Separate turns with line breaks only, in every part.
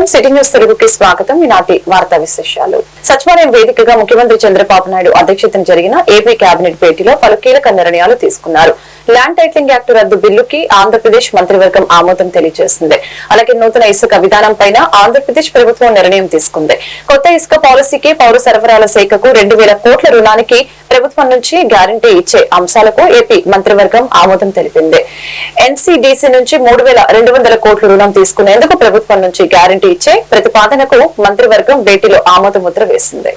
నమస్కారం. City news తెలుగుకి స్వాగతం. ఈనాటి వార్తా విశేషాలు. సచివాలయం వేదికగా ముఖ్యమంత్రి చంద్రబాబు నాయుడు అధ్యక్షతన జరిగిన ఏపీ కేబినెట్ భేటీలో పలు కీలక నిర్ణయాలు తీసుకున్నారు. ల్యాండ్ టైటిలింగ్ యాక్ట్ రద్దు బిల్లుకి ఆంధ్రప్రదేశ్ మంత్రివర్గం ఆమోదం తెలియజేసింది. అలాగే నూతన ఇసుక విధానం పైన ఆంధ్రప్రదేశ్ ప్రభుత్వం నిర్ణయం తీసుకుంది. కొత్త ఇసుక పాలసీకి పౌర సరఫరాల శాఖకు రెండు వేల కోట్ల రుణానికి ప్రభుత్వం నుంచి గ్యారంటీ ఇచ్చే అంశాలకు ఏపీ మంత్రివర్గం ఆమోదం తెలిపింది. ఎన్సీడీసీ నుంచి మూడు వేల రెండు వందల కోట్ల రుణం తీసుకునేందుకు ప్రభుత్వం నుంచి గ్యారంటీ ఇచ్చే ప్రతిపాదనకు మంత్రివర్గం భేటీలో ఆమోద ముద్ర వేసింది.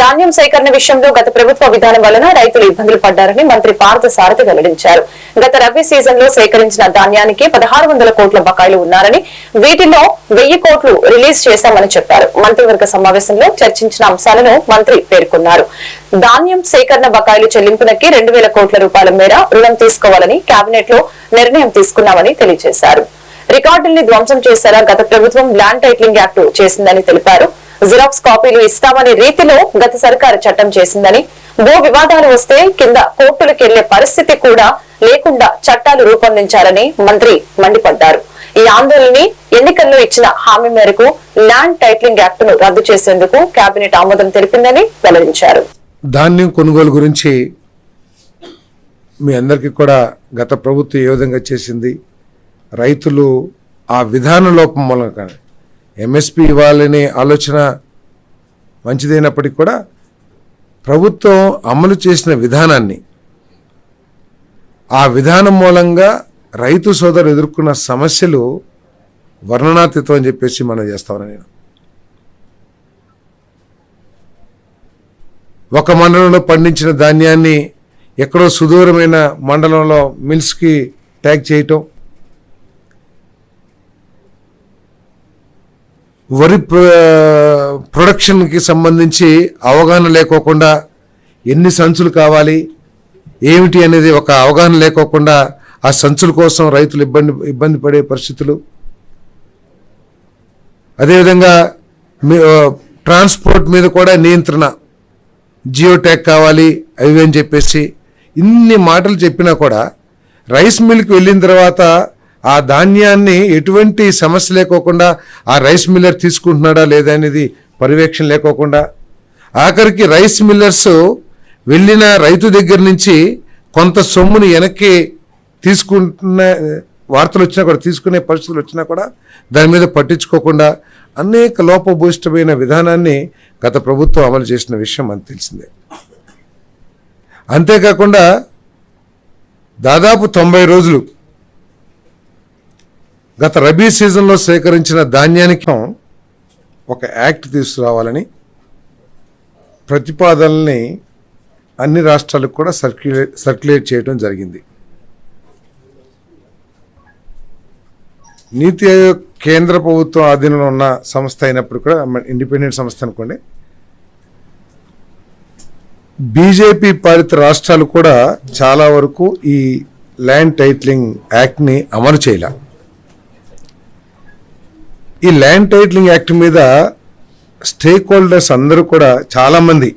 ధాన్యం సేకరణ విషయంలో గత ప్రభుత్వ విధానం వలన రైతులు ఇబ్బందులు పడ్డారని మంత్రి పార్థ సారథి వెల్లడించారు. గత రబీ సీజన్లో సేకరించిన ధాన్యానికి పదహారు వందల కోట్ల బకాయిలు ఉన్నారని వీటిలో వెయ్యి కోట్లు రిలీజ్ చేశామని చెప్పారు. మంత్రివర్గ సమావేశంలో చర్చించిన అంశాలను మంత్రి పేర్కొన్నారు. ధాన్యం సేకరణ బకాయిలు చెల్లింపునకి రెండు వేల కోట్ల రూపాయల మేర రుణం తీసుకోవాలని కేబినెట్లో నిర్ణయం తీసుకున్నామని తెలియజేశారు. రికార్డుల్ని ధ్వంసం చేశారా గత ప్రభుత్వం ల్యాండ్ టైటిలింగ్ యాక్ట్ చేసిందని తెలిపారు. జిరాక్స్ కాపీలు ఇస్తామనే రీతిలో గత సర్కారు చట్టం చేసిందని. భూ వివాదాలు వస్తే కింద కోర్టులకెళ్ళే పరిస్థితి కూడా లేకుండా చట్టాలు రూపొందించాలని మంత్రి మండిపడ్డారు. ఈ ఆందోళనని ఎన్నికల్లో ఇచ్చిన హామీ మేరకు ల్యాండ్ టైటిలింగ్ యాక్ట్ను రద్దు చేసేందుకు కేబినెట్ ఆమోదం తెలిపిందని వెల్లడించారు.
ధాన్యం కొనుగోలు గురించి మీ అందరికీ కూడా గత ప్రభుత్వం ఏ విధంగా చేసింది? రైతులు ఆ విధాన లోపం మూలంగా ఎంఎస్పి ఇవ్వాలనే ఆలోచన మంచిదైనప్పటికీ కూడా ప్రభుత్వం అమలు చేసిన విధానాన్ని ఆ విధానం మూలంగా రైతు సోదరు ఎదుర్కొన్న సమస్యలు వర్ణనాతీతం అని చెప్పేసి మనం చేస్తామని నేను. ఒక మండలంలో పండించిన ధాన్యాన్ని ఎక్కడో సుదూరమైన మండలంలో మిల్స్కి ట్యాగ్ చేయటం వరి ప్రొడక్షన్కి సంబంధించి అవగాహన లేకోకుండా ఎన్ని సంచులు కావాలి ఏమిటి అనేది ఒక అవగాహన లేకోకుండా ఆ సంచుల కోసం రైతులు ఇబ్బంది ఇబ్బంది పడే పరిస్థితులు. అదేవిధంగా మీ- ట్రాన్స్పోర్ట్ మీద కూడా నియంత్రణ జియో కావాలి అవి అని చెప్పేసి ఇన్ని మాటలు చెప్పినా కూడా రైస్ మిల్కి వెళ్ళిన తర్వాత ఆ ధాన్యాన్ని ఎటువంటి సమస్య లేకోకుండా ఆ రైస్ మిల్లర్ తీసుకుంటున్నాడా లేదా అనేది పర్యవేక్షణ లేకోకుండా. ఆఖరికి రైస్ మిల్లర్స్ వెళ్ళిన రైతు దగ్గర నుంచి కొంత సొమ్ముని వెనక్కి తీసుకుంటున్న వార్తలు వచ్చినా కూడా తీసుకునే పరిస్థితులు వచ్చినా కూడా దాని మీద పట్టించుకోకుండా అనేక లోపభూయిష్టమైన విధానాన్ని గత ప్రభుత్వం అమలు చేసిన విషయం మనకు తెలిసిందే. అంతేకాకుండా దాదాపు తొంభై రోజులు గత రబీ సీజన్లో సేకరించిన ధాన్యానికి ఒక యాక్ట్ తీసుకురావాలని ప్రతిపాదనల్ని అన్ని రాష్ట్రాలకు కూడా సర్క్యులేట్ సర్క్యులేట్ చేయడం జరిగింది. నీతి ఆయోగ్ కేంద్ర ప్రభుత్వం ఆధీనంలో ఉన్న సంస్థ అయినప్పుడు కూడా ఇండిపెండెంట్ సంస్థ అనుకోండి బీజేపీ పాలిత రాష్ట్రాలు కూడా చాలా వరకు ఈ ల్యాండ్ టైట్లింగ్ యాక్ట్ని అమలు చేయలే. ఈ ల్యాండ్ టైటిలింగ్ యాక్ట్ మీద స్టేక్ హోల్డర్స్ అందరూ కూడా చాలామంది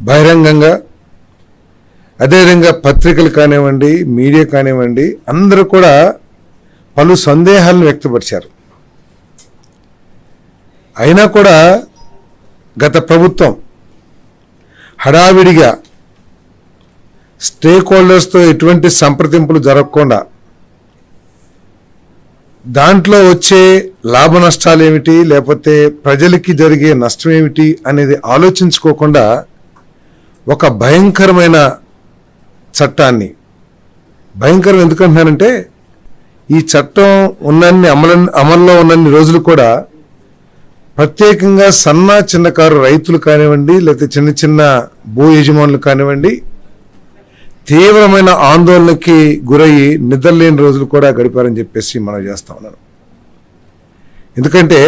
బహిరంగంగా అదేవిధంగా పత్రికలు కానివ్వండి మీడియా కానివ్వండి అందరూ కూడా పలు సందేహాలను వ్యక్తపరిచారు. అయినా కూడా గత ప్రభుత్వం హడావిడిగా స్టేక్ హోల్డర్స్తో ఎటువంటి సంప్రదింపులు జరగకుండా దాంట్లో వచ్చే లాభ నష్టాలు ఏమిటి లేకపోతే ప్రజలకి జరిగే నష్టం ఏమిటి అనేది ఆలోచించుకోకుండా ఒక భయంకరమైన చట్టాన్ని భయంకరం ఎందుకంటున్నానంటే ఈ చట్టం ఉన్నన్ని అమల అమల్లో ఉన్నన్ని రోజులు కూడా ప్రత్యేకంగా సన్న చిన్నకారు రైతులు కానివ్వండి లేకపోతే చిన్న చిన్న భూ యజమానులు కానివ్వండి తీవ్రమైన ఆందోళనకి గురయ్యి నిద్రలేని రోజులు కూడా గడిపారని చెప్పేసి మనం చేస్తా ఉన్నాను ఎందుకంటే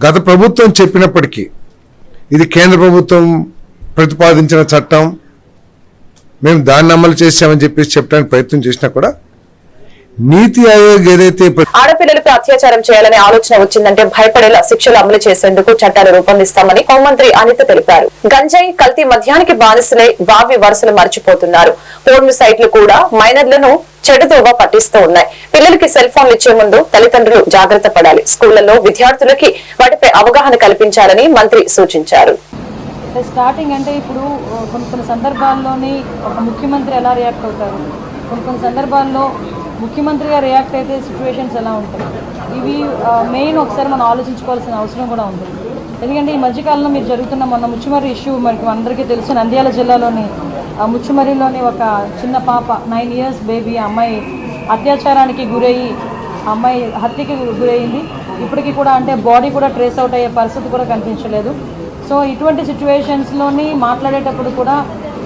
గత ప్రభుత్వం చెప్పినప్పటికీ ఇది కేంద్ర ప్రభుత్వం ప్రతిపాదించిన చట్టం మేము దాన్ని అమలు చేశామని చెప్పేసి చెప్పడానికి ప్రయత్నం చేసినా కూడా నీతి ఆయోగ్ ఏదైతే
ఆడపిల్లలపై అత్యాచారం చేయాలనే ఆలోచన వచ్చిందంటే భయపడేలా శిక్షలు అమలు చేసేందుకు చట్టాలు రూపొందిస్తామని హోంమంత్రి అనిత తెలిపారు. గంజాయి కల్తీ మద్యానికి బానిసలై వావి వరుసలు మర్చిపోతున్నారు. పోర్న్ సైట్లు కూడా మైనర్లను చెడుదోవ పట్టిస్తూ ఉన్నాయి. పిల్లలకి సెల్ ఫోన్లు ఇచ్చే ముందు తల్లిదండ్రులు జాగ్రత్త పడాలి. స్కూళ్ళలో విద్యార్థులకి వాటిపై అవగాహన కల్పించాలని మంత్రి సూచించారు.
స్టార్టింగ్ అంటే ఇప్పుడు కొన్ని కొన్ని సందర్భాల్లోని ఒక ముఖ్యమంత్రి ఎలా రియాక్ట్ అవుతారు? కొన్ని కొన్ని సందర్భాల్లో ముఖ్యమంత్రిగా రియాక్ట్ అయితే సిచ్యువేషన్స్ ఎలా ఉంటాయి ఇవి మెయిన్ ఒకసారి మనం ఆలోచించుకోవాల్సిన అవసరం కూడా ఉంది. ఎందుకంటే ఈ మధ్యకాలంలో మీరు జరుగుతున్న మొన్న ముచ్చుమర్రి ఇష్యూ మనకి అందరికీ తెలుసు. నంద్యాల జిల్లాలోని ముచ్చుమరిలోని ఒక చిన్న పాప నైన్ ఇయర్స్ బేబీ అమ్మాయి అత్యాచారానికి గురయ్యి అమ్మాయి హత్యకి గురయ్యింది ఇప్పటికీ కూడా అంటే బాడీ కూడా ట్రేస్ అవుట్ అయ్యే పరిస్థితి కూడా కనిపించలేదు. సో ఇటువంటి సిచ్యువేషన్స్లోని మాట్లాడేటప్పుడు కూడా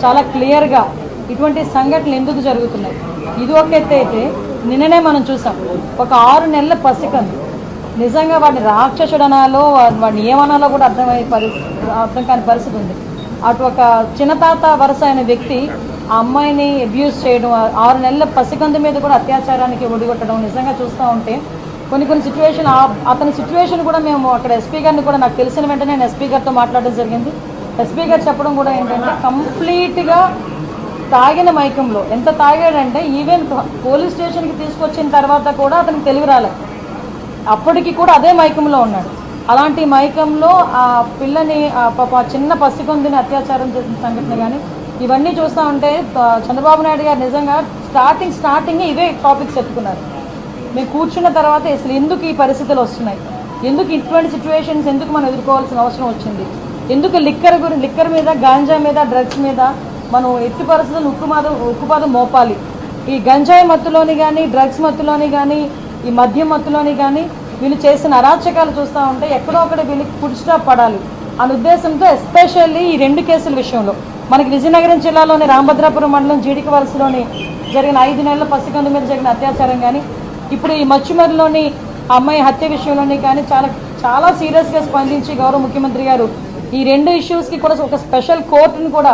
చాలా క్లియర్గా ఇటువంటి సంఘటనలు ఎందుకు జరుగుతున్నాయి? ఇది ఒక ఎత్తు అయితే నిన్ననే మనం చూసాం. ఒక ఆరు నెలల పసికందు నిజంగా వాడిని రాక్షసుడు అనాలో వాడిని ఏమనాలో కూడా అర్థమయ్యే పరిస్థితి అర్థం కాని పరిస్థితి ఉంది. అటు ఒక చిన్నతాత వరుస అయిన వ్యక్తి ఆ అమ్మాయిని అబ్యూస్ చేయడం ఆరు నెలల పసికందు మీద కూడా అత్యాచారానికి ఒడిగొట్టడం నిజంగా చూస్తూ ఉంటే కొన్ని కొన్ని సిచ్యువేషన్ అతని సిచ్యువేషన్ కూడా మేము అక్కడ ఎస్పీ గారిని కూడా నాకు తెలిసిన వెంటనే నేను ఎస్పీ గారితో మాట్లాడడం జరిగింది. ఎస్పీ గారు చెప్పడం కూడా ఏంటంటే కంప్లీట్గా తాగిన మైకంలో. ఎంత తాగాడంటే ఈవెన్ పోలీస్ స్టేషన్కి తీసుకొచ్చిన తర్వాత కూడా అతనికి తెలివి రాలేదు అప్పటికి కూడా అదే మైకంలో ఉన్నాడు. అలాంటి మైకంలో ఆ పిల్లని పాప చిన్న పసికొందిని అత్యాచారం చేసిన సంఘటన కానీ ఇవన్నీ చూస్తూ ఉంటే చంద్రబాబు నాయుడు గారు నిజంగా స్టార్టింగ్ స్టార్టింగ్ ఇవే టాపిక్స్ చెప్పుకున్నారు. మేము కూర్చున్న తర్వాత అసలు ఎందుకు ఈ పరిస్థితులు వస్తున్నాయి? ఎందుకు ఇటువంటి సిచ్యువేషన్స్ ఎందుకు మనం ఎదుర్కోవాల్సిన అవసరం వచ్చింది? ఎందుకు లిక్కర్ గురించి లిక్కర్ మీద గాంజా మీద డ్రగ్స్ మీద మనం ఎట్టి పరిస్థితులు ఉక్కుమాదం ఉక్కుపాదం మోపాలి. ఈ గంజాయి మత్తులోని కానీ డ్రగ్స్ మత్తులోని కానీ ఈ మద్యం మత్తులోని కానీ వీళ్ళు చేసిన అరాచకాలు చూస్తూ ఉంటే ఎక్కడో ఒకటి వీళ్ళకి పుడిస్టాప్ పడాలి అనే ఉద్దేశంతో ఎస్పెషల్లీ ఈ రెండు కేసుల విషయంలో. మనకి విజయనగరం జిల్లాలోని రామభద్రాపురం మండలం జీడిక వలసలోని జరిగిన ఐదు నెలల పసికందు మీద జరిగిన అత్యాచారం కానీ ఇప్పుడు ఈ మచ్చుమరిలోని అమ్మాయి హత్య విషయంలోని కానీ చాలా చాలా సీరియస్గా స్పందించి గౌరవ ముఖ్యమంత్రి గారు ఈ రెండు ఇష్యూస్కి కూడా ఒక స్పెషల్ కోర్టును కూడా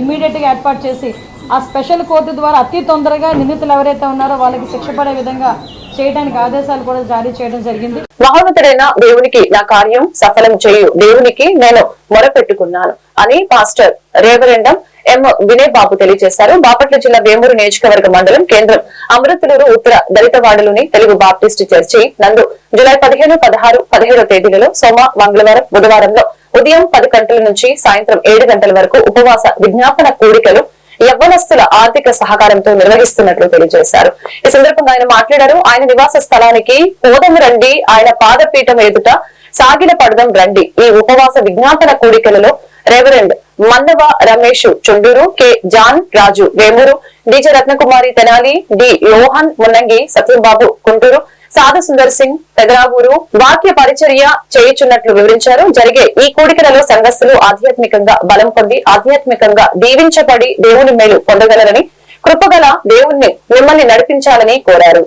ఇమీడియట్గా ఏర్పాటు చేసి ఆ స్పెషల్ కోర్టు ద్వారా అతి తొందరగా నిందితులు ఎవరైతే ఉన్నారో వాళ్ళకి శిక్ష పడే విధంగా చేయడానికి ఆదేశాలు కూడా జారీ చేయడం జరిగింది.
మహోన్నతుడైన దేవునికి నా కార్యం సఫలం చేయు. దేవునికి నేను మొరపెట్టుకున్నాను అని పాస్టర్ రేవరెండం ఎం వినయ్ బాబు తెలియజేశారు. బాపట్ల జిల్లా వేమూరు నియోజకవర్గ మండలం కేంద్రం అమృతలూరు ఉత్తర దళితవాడలోని తెలుగు బాప్టిస్ట్ చర్చి నందు జులై పదిహేను పదహారు పదిహేడో తేదీలలో సోమ మంగళవారం బుధవారంలో ఉదయం పది గంటల నుంచి సాయంత్రం ఏడు గంటల వరకు ఉపవాస విజ్ఞాపన కోరికలు యవ్వనస్తుల ఆర్థిక సహకారంతో నిర్వహిస్తున్నట్లు తెలియజేశారు. ఈ సందర్భంగా ఆయన మాట్లాడారు. ఆయన నివాస స్థలానికి పోదం రండి ఆయన పాదపీఠం ఎదుట సాగిల పడదం రండి. ఈ ఉపవాస విజ్ఞాపన కోరికలలో reverend Mannava Ramesh Chunduru K John Raju Vemuru DJ Ratnakumari Tenali D Yohan Munnangi Satyambabu Guntur సాధు సుందర్ సింగ్ తెగరావూరు వాక్య పరిచర్య చేయుచున్నట్లు వివరించారు. జరిగే ఈ కూడికలలో సంఘస్థులు ఆధ్యాత్మికంగా బలం పొంది ఆధ్యాత్మికంగా దీవించబడి దేవుని మేలు పొందగలరని కృపగల దేవుణ్ణి మిమ్మల్ని నడిపించాలని కోరారు.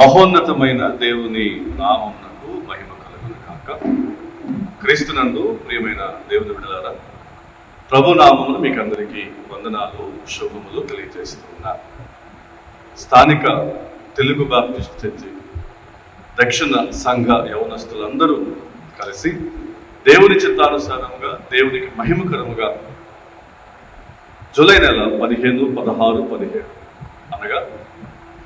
మహోన్నతమైన దేవుని నామమునకు మహిమ కలుగును కాక క్రీస్తునందు ప్రియమైన దేవుని బిడ్డలారా ప్రభు నామమును మీకు అందరికీ వందనాలు శుభములు తెలియజేస్తున్నా. స్థానిక తెలుగు బాప్టిస్ట్ చర్చి దక్షిణ సంఘ యవనస్తులందరూ కలిసి దేవుని చిత్తానుసారంగా దేవునికి మహిమకరముగా జూలై నెల పదిహేను పదహారు పదిహేడు అనగా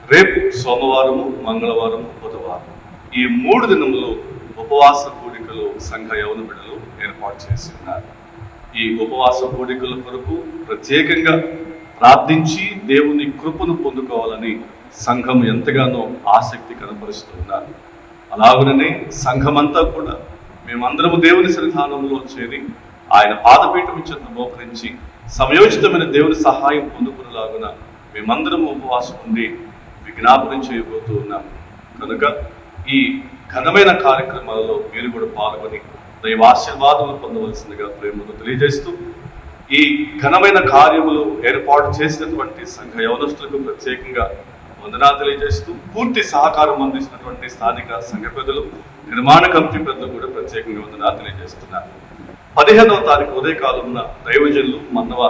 రేపు సోమవారము మంగళవారము బుధవారం ఈ మూడు దినములు ఉపవాస కూడికలు సంఘ యవన బిడ్డలు ఏర్పాటు చేసి ఉన్నారు. ఈ ఉపవాస కూడికల కొరకు ప్రత్యేకంగా ప్రార్థించి దేవుని కృపను పొందుకోవాలని సంఘం ఎంతగానో ఆసక్తి కనపరుస్తూ ఉన్నారు అలాగనే సంఘమంతా కూడా మేమందరము దేవుని సన్నిధానంలో చేరి ఆయన పాదపీఠం చెంత మోకరించి సమయోచితమైన దేవుని సహాయం పొందుకునేలాగున మేమందరము ఉపవాసం ఉండి విజ్ఞాపనం చేయబోతూ ఉన్నాము కనుక ఈ ఘనమైన కార్యక్రమాలలో మీరు కూడా పాల్గొని దైవాశీర్వాదములు పొందవలసిందిగా ప్రేమతో తెలియజేస్తూ ఈ ఘనమైన కార్యములు ఏర్పాటు చేసినటువంటి సంఘ యవనస్తులకు ప్రత్యేకంగా వందనాలు తెలియజేస్తూ పూర్తి సహకారం అందిస్తున్నటువంటి స్థానిక సంఘ పెద్దలు నిర్మాణ కమిటీ పెద్దలు కూడా ప్రత్యేకంగా వందనాలు తెలియజేస్తున్నారు. పదిహేనవ తారీఖు ఉదయకాలంలో దైవజనులు మన్నవ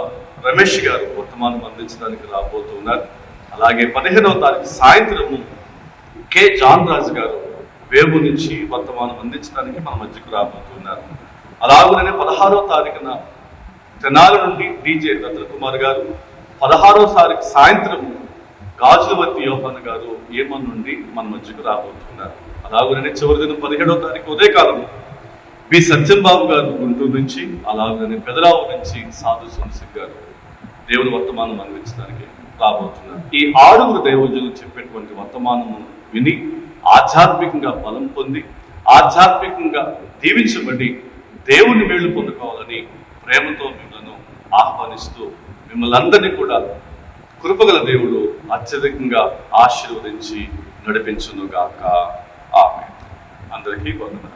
రమేష్ గారు వర్తమానం అందించడానికి రాబోతున్నారు. అలాగే పదిహేనవ తారీఖు సాయంత్రము కె. జాన్ రాజు గారు వేపు నుంచి వర్తమానం అందించడానికి మన మధ్యకు రాబోతున్నారు. అలాగనే పదహారవ తారీఖున తెనాల నుండి డీజే రత్నకుమార్ గారు పదహారవ తారీఖు సాయంత్రము గాజులవర్తి యోహన్ గారు ఏమన్ నుండి మన మధ్యకు రాబోతున్నారు. అలాగనే చివరి దినం పదిహేడవ తారీఖు ఉదయకాలం బి. సత్యం బాబు గారు గుంటూరు నుంచి అలాగనే పెదరావు నుంచి సాధు సోమసింగ్ గారు దేవుని వర్తమానం అందించడానికి రాబోతున్నారు. ఈ ఆరుగురు దైవజనులు చెప్పేటువంటి వర్తమానము విని ఆధ్యాత్మికంగా బలం పొంది ఆధ్యాత్మికంగా దీవించబడి దేవుని మేలు పొందుకోవాలని ప్రేమతో మిమ్మల్ని ఆహ్వానిస్తూ మిమ్మల్ని అందరినీ కూడా కృపగల దేవుడు అత్యధికంగా ఆశీర్వదించి నడిపించునుగాక ఆమె అందరికీ వందనాలు.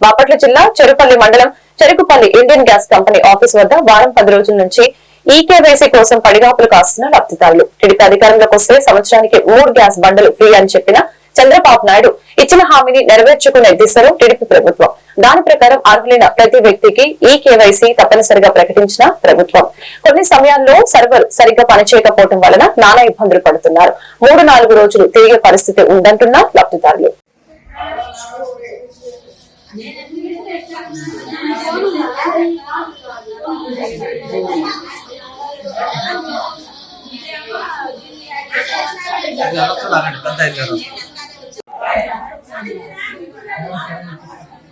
బాపట్ల జిల్లా చెరుపల్లి మండలం Cherukupalli Indian gas company office వద్ద వారం పది రోజుల నుంచి ఈకేవైసీ కోసం పడిగాపులు కాస్తున్న లబ్ధిదారులు. టీడీపీ అధికారంలోకి వస్తే సంవత్సరానికి మూడు గ్యాస్ బండలు ఫ్రీ అని చెప్పిన చంద్రబాబు నాయుడు ఇచ్చిన హామీని నెరవేర్చుకునే దిశలో టీడీపీ ప్రభుత్వం దాని ప్రకారం అర్హులైన ప్రతి వ్యక్తికి ఈ కేవైసీ తప్పనిసరిగా ప్రకటించిన ప్రభుత్వం. కొన్ని సమయాల్లో సర్వర్ సరిగ్గా పనిచేయకపోవడం వలన నానా ఇబ్బందులు పడుతున్నారు. మూడు నాలుగు రోజులు తిరిగే పరిస్థితి ఉందంటున్న లబ్ధిదారులు.
పెద్ద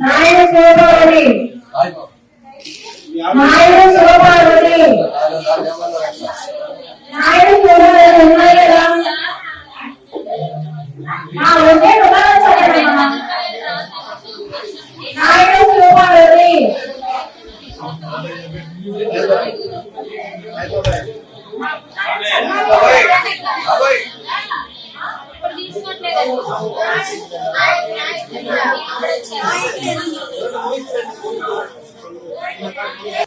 నాయన శివపార్వతి. నాయన శివపార్వతి. నాయన శివపార్వతి ఉన్నాయి? కదా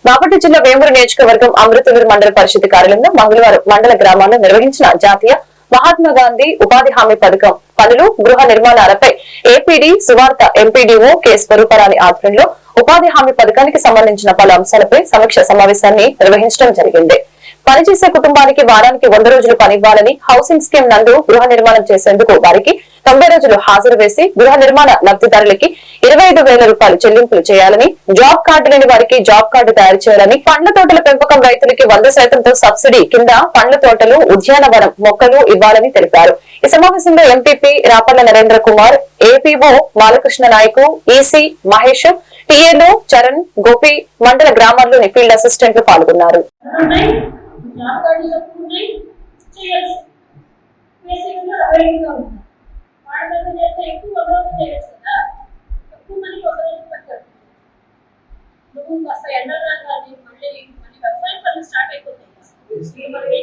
బాపట్ల జిల్లా వేమూరు నియోజకవర్గం అమృతనూరు మండల పరిషత్ కార్యాలయంలో మంగళవారం మండల గ్రామాల్లో నిర్వహించిన జాతీయ మహాత్మా గాంధీ ఉపాధి హామీ పథకం పనులు గృహ నిర్మాణాలపై ఏపీడీ సువార్త ఎంపీడీఓ కె స్వరూపరాణి ఆధ్వర్యంలో ఉపాధి హామీ పథకానికి సంబంధించిన పలు అంశాలపై సమీక్ష సమావేశాన్ని నిర్వహించడం జరిగింది. పనిచేసే కుటుంబానికి వారానికి వంద రోజులు పనివ్వాలని హౌసింగ్ స్కీమ్ నందు గృహ నిర్మాణం చేసేందుకు వారికి తొంభై రోజులు హాజరు వేసి గృహ నిర్మాణ లబ్దిదారులకి ఇరవై ఐదు వేల రూపాయలు చెల్లింపులు చేయాలని జాబ్ కార్డు లేని వారికి జాబ్ కార్డు తయారు చేయాలని పండ్ల తోటల పెంపకం రైతులకి వంద శాతంతో సబ్సిడీ కింద పండ్ల తోటలు ఉద్యానవనం మొక్కలు ఇవ్వాలని తెలిపారు. ఈ సమావేశంలో MPP Rapalla Narendra Kumar APO Balakrishna Naik EC Mahesh టీఏలు Charan Gopi మండల గ్రామాల్లోని ఫీల్డ్ అసిస్టెంట్లు పాల్గొన్నారు.
ఉన్నాయి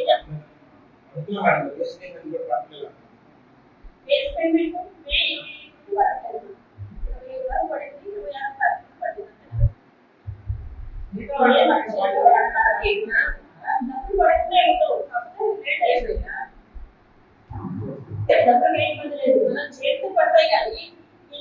జాబ్ డబ్బులు ఏం మనం చేస్తూ పడతాయి కానీ ఈ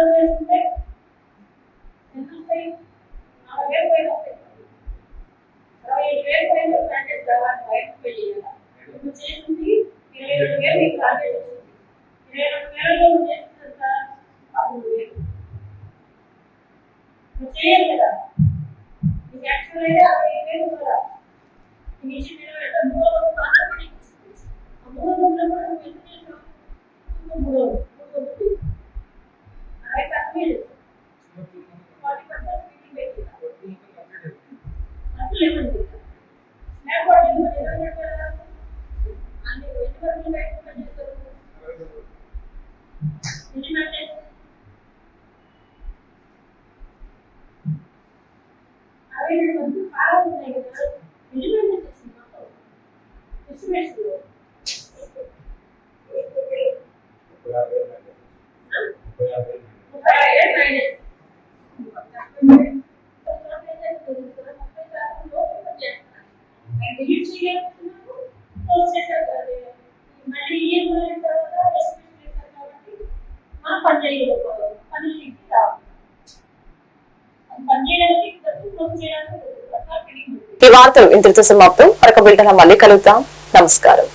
कलर में इसमें बिल्कुल सही और अगर कोई ना और ये रेड पेन और प्लांटेड दवा वाइट पे लिया तो मुझे इसकी पीले रंग में भी प्लांटेड हो पीले रंग में तो मुझे इस तरह का अब मुझे मुझे ये लगा ये एक्चुअल है और ये पेन हो रहा नीचे मेरा बेटा मुँह और बाहर पड़ी मुँह और मुँह पर मुझे तो मुँह मुँह 40%
ఈ వార్తలు ఇంతటితో సమాప్తం. మరొక బిల్టన్ మళ్ళీ కలుగుతాం నమస్కారం.